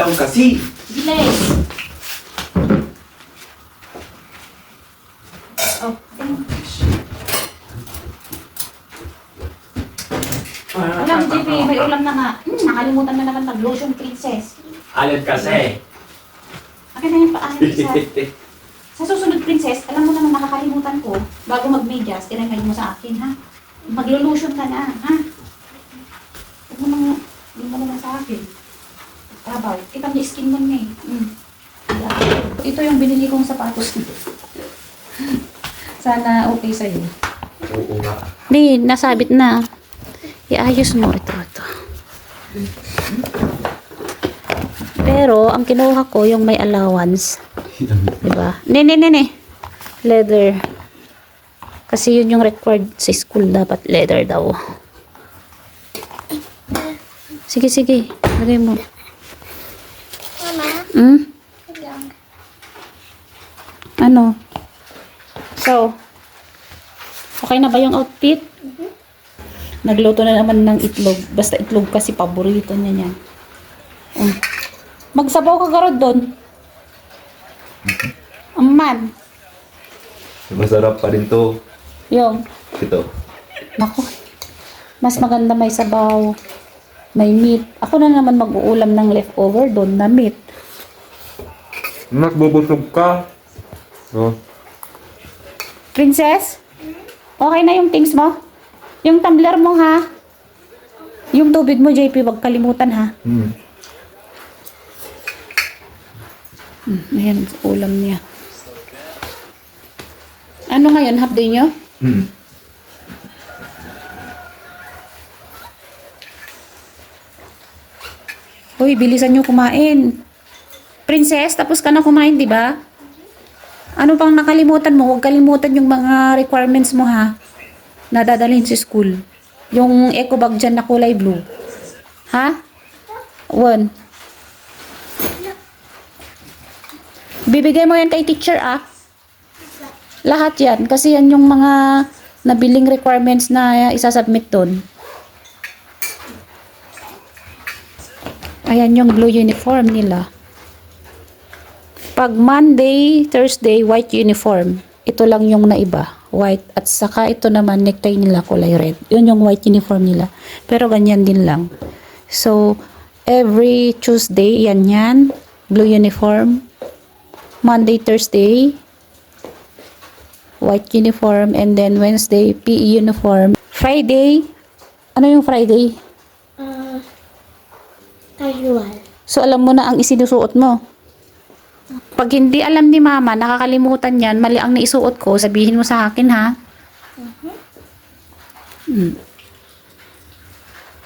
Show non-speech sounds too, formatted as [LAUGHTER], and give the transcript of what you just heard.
down kasi. Bilis. Oh, alam, JP, may ulam na nga. Hmm, nakalimutan na naman mag-lotion princess. Alin kasi. Akin na yung paan isa. Sa susunod, princess, alam mo naman nakakalimutan ko, bago mag-medyas, tinanggal mo sa akin, ha? Maglo-lotion ka na, ha? Huwag mo nang, hindi mo naman sa akin. Mo yung skin mo niya eh. Mm. Ito yung binili kong sapatos. [LAUGHS] Sana okay sa'yo. Oo nga. Di, nasabit na. Iayos mo ito, ito. Pero, ang kinuha ko, yung may allowance. Diba? Ne, ne, ne, ne. Leather. Kasi yun yung required sa school. Dapat leather daw. Sige, sige. Lagay mo. Hmm? Ano? So, okay na ba yung outfit? Nagluto na naman ng itlog. Basta itlog kasi paborito niya yan. Um. Magsabaw ka garod doon. Aman. Masarap pa rin to. Yung. Ito. Naku. Mas maganda may sabaw. May meat. Ako na naman mag-uulam ng leftover doon na meat. Nagbubusog ka. Oh. Princess? Okay na yung things mo? Yung tumbler mo ha? Yung tubig mo, JP, wag kalimutan ha. Hmm. Hmm, ayan, ulam niya. Ano ngayon, half day nyo? Hmm. Uy, bilisan nyo kumain. Princess, tapos ka na kumain, di ba? Ano pang nakalimutan mo? Huwag kalimutan yung mga requirements mo ha. Na dadalhin sa school. Yung eco bag dyan na kulay blue. Ha? One. Bibigay mo yan kay teacher ah. Lahat yan. Kasi yan yung mga nabiling requirements na isasubmit doon. Ayan yung blue uniform nila. Pag Monday, Thursday, white uniform. Ito lang yung naiba. White. At saka ito naman, necktie nila kulay red. Yun yung white uniform nila. Pero ganyan din lang. So, every Tuesday, yan yan. Blue uniform. Monday, Thursday, white uniform. And then Wednesday, PE uniform. Friday, ano yung Friday? Uh, casual. So, alam mo na ang isinusuot mo. Pag hindi alam ni mama, nakakalimutan yan, mali ang naisuot ko, sabihin mo sa akin, ha? Mm.